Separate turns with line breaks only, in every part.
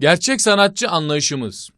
Gerçek sanatçı anlayışımız.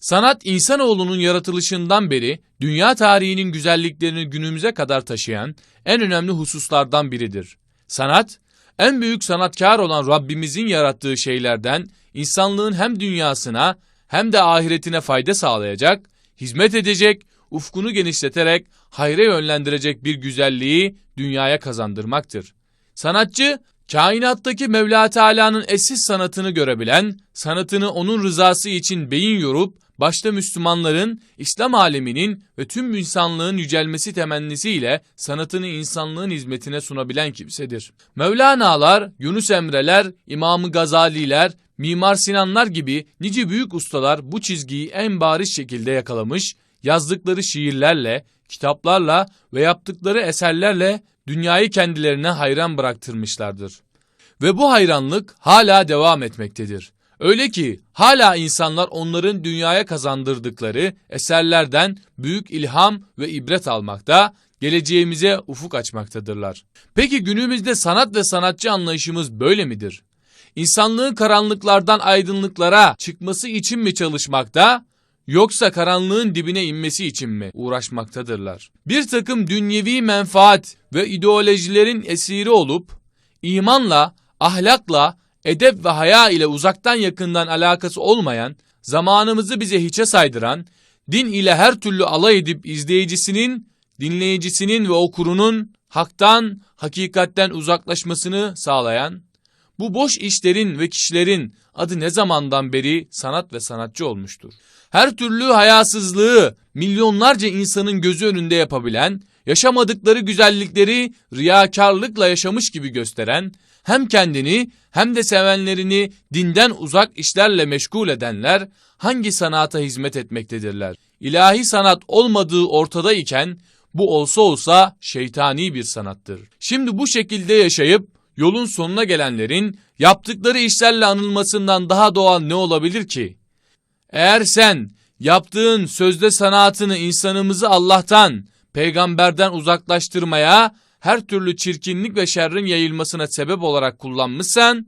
Sanat insanoğlunun yaratılışından beri dünya tarihinin güzelliklerini günümüze kadar taşıyan en önemli hususlardan biridir. Sanat, en büyük sanatkar olan Rabbimizin yarattığı şeylerden insanlığın hem dünyasına hem de ahiretine fayda sağlayacak, hizmet edecek, ufkunu genişleterek hayra yönlendirecek bir güzelliği dünyaya kazandırmaktır. Sanatçı, kainattaki Mevla Teala'nın eşsiz sanatını görebilen, sanatını onun rızası için beyin yorup, başta Müslümanların, İslam aleminin ve tüm insanlığın yücelmesi temennisiyle sanatını insanlığın hizmetine sunabilen kimsedir. Mevlana'lar, Yunus Emre'ler, İmam-ı Gazaliler, Mimar Sinanlar gibi nice büyük ustalar bu çizgiyi en bariz şekilde yakalamış, yazdıkları şiirlerle, kitaplarla ve yaptıkları eserlerle dünyayı kendilerine hayran bıraktırmışlardır. Ve bu hayranlık hala devam etmektedir. Öyle ki hala insanlar onların dünyaya kazandırdıkları eserlerden büyük ilham ve ibret almakta, geleceğimize ufuk açmaktadırlar. Peki günümüzde sanat ve sanatçı anlayışımız böyle midir? İnsanlığın karanlıklardan aydınlıklara çıkması için mi çalışmakta, yoksa karanlığın dibine inmesi için mi uğraşmaktadırlar? Bir takım dünyevi menfaat ve ideolojilerin esiri olup, imanla, ahlakla, edep ve haya ile uzaktan yakından alakası olmayan, zamanımızı bize hiçe saydıran, din ile her türlü alay edip izleyicisinin, dinleyicisinin ve okurunun haktan, hakikatten uzaklaşmasını sağlayan, bu boş işlerin ve kişilerin adı ne zamandan beri sanat ve sanatçı olmuştur. Her türlü hayasızlığı milyonlarca insanın gözü önünde yapabilen, yaşamadıkları güzellikleri riyakarlıkla yaşamış gibi gösteren, hem kendini hem de sevenlerini dinden uzak işlerle meşgul edenler hangi sanata hizmet etmektedirler? İlahi sanat olmadığı ortada iken bu olsa olsa şeytani bir sanattır. Şimdi bu şekilde yaşayıp yolun sonuna gelenlerin yaptıkları işlerle anılmasından daha doğal ne olabilir ki? Eğer sen yaptığın sözde sanatını insanımızı Allah'tan, peygamberden uzaklaştırmaya, her türlü çirkinlik ve şerrin yayılmasına sebep olarak kullanmışsan,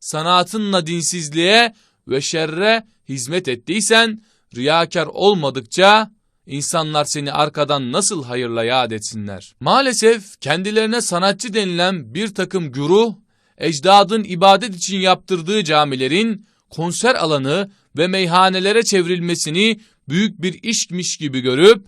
sanatınla dinsizliğe ve şerre hizmet ettiysen, riyakar olmadıkça insanlar seni arkadan nasıl hayırla yad etsinler? Maalesef kendilerine sanatçı denilen bir takım güruh, ecdadın ibadet için yaptırdığı camilerin konser alanı ve meyhanelere çevrilmesini büyük bir işmiş gibi görüp,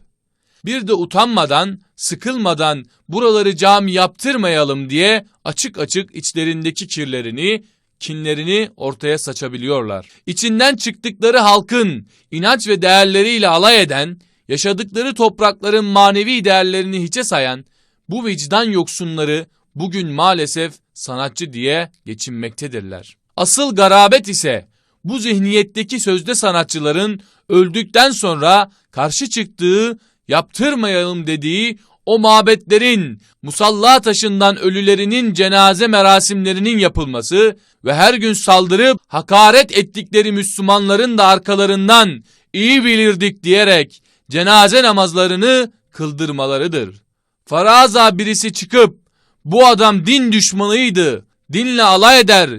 bir de utanmadan, sıkılmadan buraları cami yaptırmayalım diye açık açık içlerindeki kirlerini, kinlerini ortaya saçabiliyorlar. İçinden çıktıkları halkın inanç ve değerleriyle alay eden, yaşadıkları toprakların manevi değerlerini hiçe sayan, bu vicdan yoksunları bugün maalesef sanatçı diye geçinmektedirler. Asıl garabet ise bu zihniyetteki sözde sanatçıların öldükten sonra karşı çıktığı, yaptırmayalım dediği o mabetlerin musalla taşından ölülerinin cenaze merasimlerinin yapılması ve her gün saldırıp hakaret ettikleri Müslümanların da arkalarından iyi bilirdik diyerek cenaze namazlarını kıldırmalarıdır. Faraza birisi çıkıp bu adam din düşmanıydı, dinle alay eder,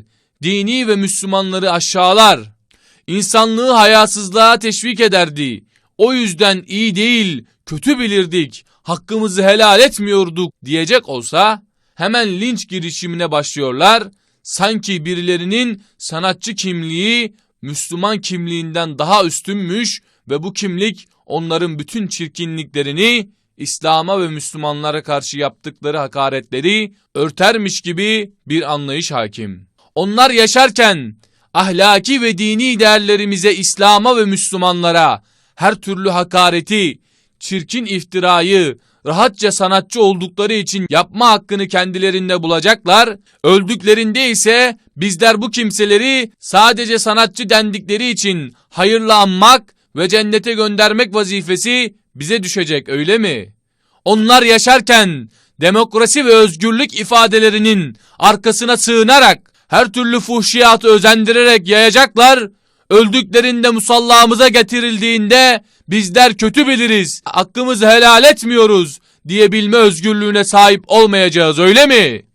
dini ve Müslümanları aşağılar, insanlığı hayasızlığa teşvik ederdi. O yüzden iyi değil, kötü bilirdik, hakkımızı helal etmiyorduk diyecek olsa hemen linç girişimine başlıyorlar. Sanki birilerinin sanatçı kimliği Müslüman kimliğinden daha üstünmüş ve bu kimlik onların bütün çirkinliklerini İslam'a ve Müslümanlara karşı yaptıkları hakaretleri örtermiş gibi bir anlayış hakim. Onlar yaşarken ahlaki ve dini değerlerimize İslam'a ve Müslümanlara her türlü hakareti, çirkin iftirayı, rahatça sanatçı oldukları için yapma hakkını kendilerinde bulacaklar. Öldüklerinde ise bizler bu kimseleri sadece sanatçı dendikleri için hayırla anmak ve cennete göndermek vazifesi bize düşecek öyle mi? Onlar yaşarken demokrasi ve özgürlük ifadelerinin arkasına sığınarak her türlü fuhşiyatı özendirerek yayacaklar. Öldüklerinde musallamıza getirildiğinde bizler kötü biliriz, hakkımızı helal etmiyoruz diyebilme özgürlüğüne sahip olmayacağız öyle mi?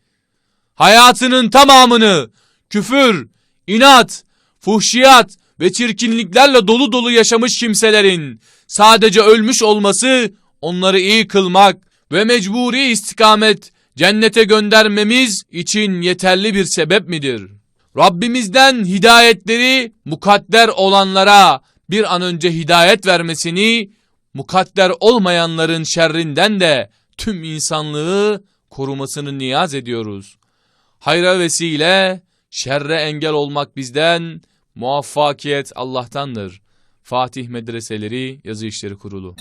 Hayatının tamamını küfür, inat, fuhşiyat ve çirkinliklerle dolu dolu yaşamış kimselerin sadece ölmüş olması onları iyi kılmak ve mecburi istikamet cennete göndermemiz için yeterli bir sebep midir? Rabbimizden hidayetleri mukadder olanlara bir an önce hidayet vermesini, mukadder olmayanların şerrinden de tüm insanlığı korumasını niyaz ediyoruz. Hayra vesile, şerre engel olmak bizden, muvaffakiyet Allah'tandır. Fatih Medreseleri Yazı İşleri Kurulu